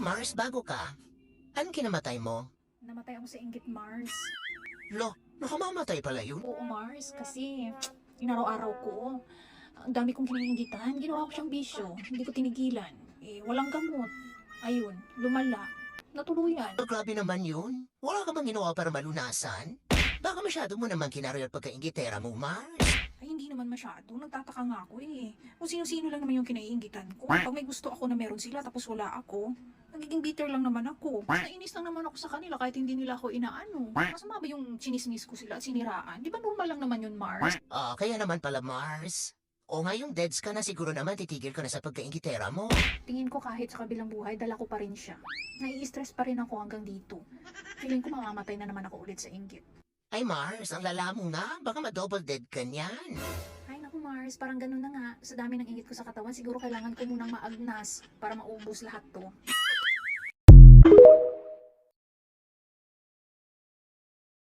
Mars, bago ka. Anong kinamatay mo? Namatay ako sa inggit, Mars. Lo, nakamamatay pala yun. Oo, Mars, kasi inaraw-araw ko. Ang dami kong kinainggitan. Ginawa ko siyang bisyo. Hindi ko tinigilan. Eh, walang gamot. Ayun, lumala. Natuluyan. Oh, grabe naman yun. Wala ka bang ginawa para malunasan? Baka masyado mo naman kinarayot pagkaingitera mo, Mars. Ay, hindi naman masyado. Nagtataka nga ako eh. Kung sino-sino lang naman yung kinaiinggitan ko. Pag may gusto ako na meron sila tapos wala ako, nagiging bitter lang naman ako. Mas nainis lang naman ako sa kanila kahit hindi nila ako inaano. Masama ba yung chinismis ko sila at siniraan? Di ba normal lang naman yun, Mars? Ah, kaya naman pala, Mars. O ngayong deads ka na, siguro naman titigil ka na sa pagkaingitera mo. Tingin ko kahit sa kabilang buhay, dala ko pa rin siya. Nai-stress pa rin ako hanggang dito. Feeling ko mamamatay na naman ako ulit sa inggit. Ay, Mars, ang lala mo na. Baka ma-double dead ka niyan. Ay naku Mars, parang ganun na nga. Sa dami ng inggit ko sa katawan, siguro kailangan ko munang maagnas para maubos lahat to.